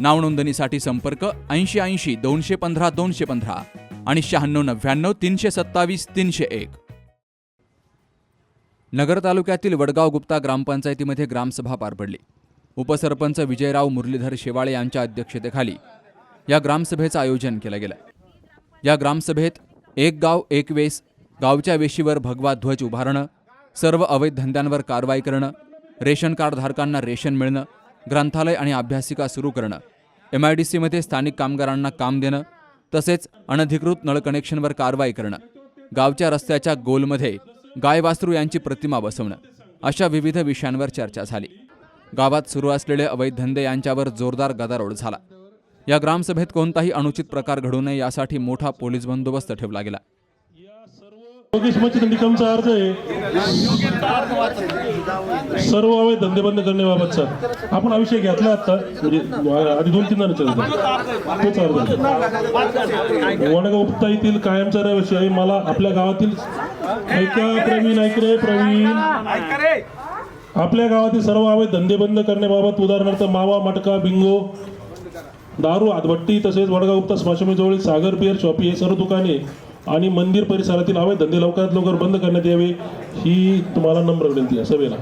नावनोंदणीसाठी संपर्क ऐंशी ऐंशी दोनशे पंधरा दोनशे पंधरा आणि शहाण्णव नव्याण्णव तीनशे सत्तावीस तीनशे एक. नगर तालुक्यातील वडगाव गुप्ता ग्रामपंचायतीमध्ये ग्रामसभा पार पडली. उपसरपंच विजयराव मुरलीधर शेवाळे यांच्या अध्यक्षतेखाली या ग्रामसभेचं आयोजन केलं गेलं या ग्रामसभेत एक गाव एक वेस गावच्या वेशीवर भगवा ध्वज उभारणं सर्व अवैध धंद्यांवर कारवाई करणं रेशन कार्डधारकांना रेशन मिळणं ग्रंथालय आणि अभ्यासिका सुरू करणं. एम आय डी सीमध्ये स्थानिक कामगारांना काम देणं तसेच अनधिकृत नळ कनेक्शनवर कारवाई करणं गावच्या रस्त्याच्या गोलमध्ये गाय वासरू यांची प्रतिमा बसवणं अशा विविध विषयांवर चर्चा झाली. गावात सुरू असलेले अवैध धंदे यांच्यावर जोरदार गदारोळ झाला. या ग्रामसभेत कोणताही अनुचित प्रकार घडू नये यासाठी मोठा पोलीस बंदोबस्त ठेवला गेला. योगेश निकमचा अर्ज आहे. सर्व अवैध धंदे बंद करण्याबाबतचा आपण हा विषय घेतला आता म्हणजे आधी दोन तीन जणांचा तोच अर्ज वडगाव उपता येथील कायमचा रहिवासी आहे. मला आपल्या गावातील ऐका प्रवीण ऐक रे प्रवीण. आपल्या गावातील सर्व अवैध धंदे बंद करण्याबाबत उदाहरणार्थ मावा मटका बिंगो दारू आदभट्टी तसेच वडगाव उपता स्मशानभूमीजवळील सागर बिअर शॉपी हे सर्व दुकाने आणि मंदिर परिसरातील अवैध धंदे लवकरात लवकर बंद करण्यात यावे ही तुम्हाला नम्र विनंती आहे. सभेला.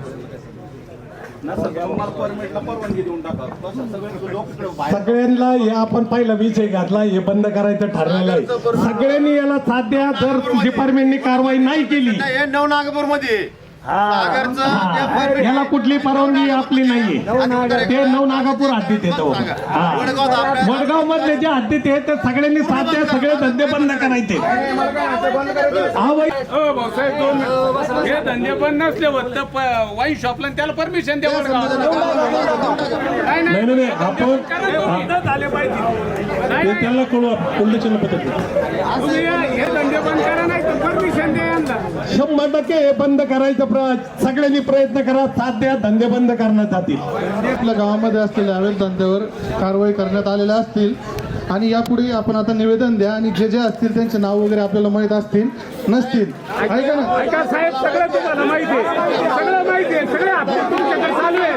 सगळ्यांना हे आपण पहिला विषय घातला हे बंद करायचं ठरलेलं आहे. सगळ्यांनी याला साथ द्या जर डिपार्टमेंटने कारवाई नाही केली. हे नव नागपूरमध्ये याला कुठली परवानगी आपली नाहीये. ते नव नागापूर हद्दीत येतो. वडगाव मधले जे हद्दीत आहेत ते सगळ्यांनी साथ द्या सगळे धंदे बंद करायचे हा हो भाऊसाहेब दोन हे धंदे पण नसले होत वाईन शॉपला त्याला परमिशन द्या? नाही नाही. नाही नाही आपण झाले पाहिजे. नाही ते त्यांना कळू चिन्ह पद्धती हे शंभर टक्के हे बंद करायचं प्र- सगळ्यांनी प्रयत्न करा साथ द्या धंदे बंद करण्यात जातील. आपल्या गावामध्ये असलेल्या अवैध धंद्यावर कारवाई करण्यात आलेल्या असतील. आणि यापुढे आपण आता निवेदन द्या आणि जे जे असतील त्यांचे नाव वगैरे आपल्याला माहीत असतील नसतील. ऐका ना ऐका साहेब सगळं तुम्हाला माहिती आहे. सगळं माहिती आहे. सगळे तुमच्याकडे चालू आहे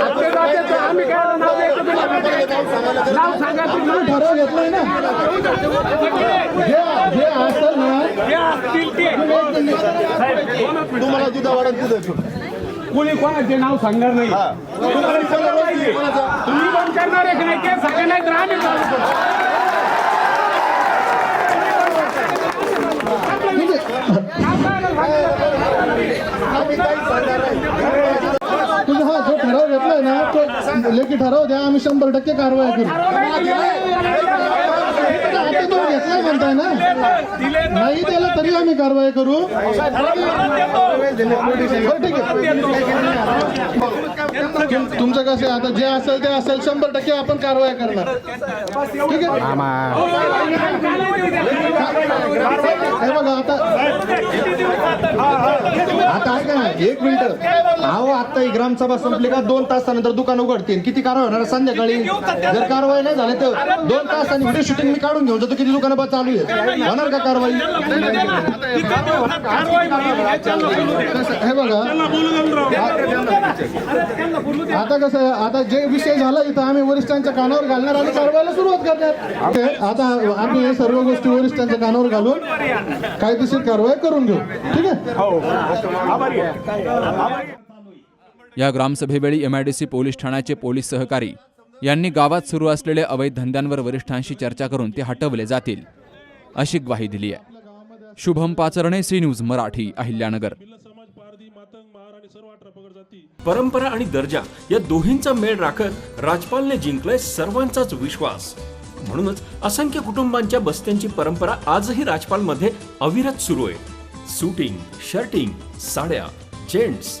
हप्ते जाते तर आम्ही काय नाव द्यायचं तुम्हाला नाव सांगा तुम्ही. ठराव घेतलाय ना. जे असेल ना. तुम्हाला जिथं वाढत तिथं कोणी कोणाचे नाव सांगणार नाही. तुम्ही बंद करणार आहे की नाही ते चालू करू. तुम्ही हा जो आहे ना तो लेखी ठरव द्या आम्ही शंभर टक्के कारवाई करू. आता घेतलाय म्हणताय ना नाही त्याला तरी आम्ही कारवाई करू ठीक आहे तुमचं कसं आहे आता जे असेल ते असेल शंभर टक्के आपण कारवाई करणार ठीक आहे बघा आता आता ऐका ना एक मिनिट अहो आता ही ग्रामसभा संपली का दोन तासानंतर दुकान उघडतील किती कारवाई होणार संध्याकाळी जर कारवाई नाही झाली तर दोन तासांनी व्हिडिओ शूटिंग मी काढून घेऊन जातो किती दुकानं बंद चालू आहे? होणार का कारवाई? हे बघा. आता कसं आहे, आता जे विषय झाला इथं आम्ही वरिष्ठांच्या कानावर घालणार आणि कारवाईला सुरुवात करणार. आता आम्ही हे सर्व गोष्टी वरिष्ठांच्या कानावर घालून कायदेशीर कारवाई करून घेऊ. ठीक आहे? या ग्रामसभेवेळी एमआयडीसी पोलीस ठाण्याचे पोलीस सहकारी यांनी गावात सुरू असलेले अवैध धंद्यांवर वरिष्ठांशी चर्चा करून ते हटवले जातील अशी ग्वाही दिली आहे. Shubham Pacharne C News Marathi Ahilyanagar. परंपरा आणि दर्जा या दोन्हींचा मेळ राखत राजपालने जिंकलाय सर्वांचाच विश्वास. म्हणूनच असंख्य कुटुंबांच्या बस्त्यांची परंपरा आजही राजपालमध्ये अविरत सुरू आहे. सुटिंग शर्टिंग साड्या जेंट्स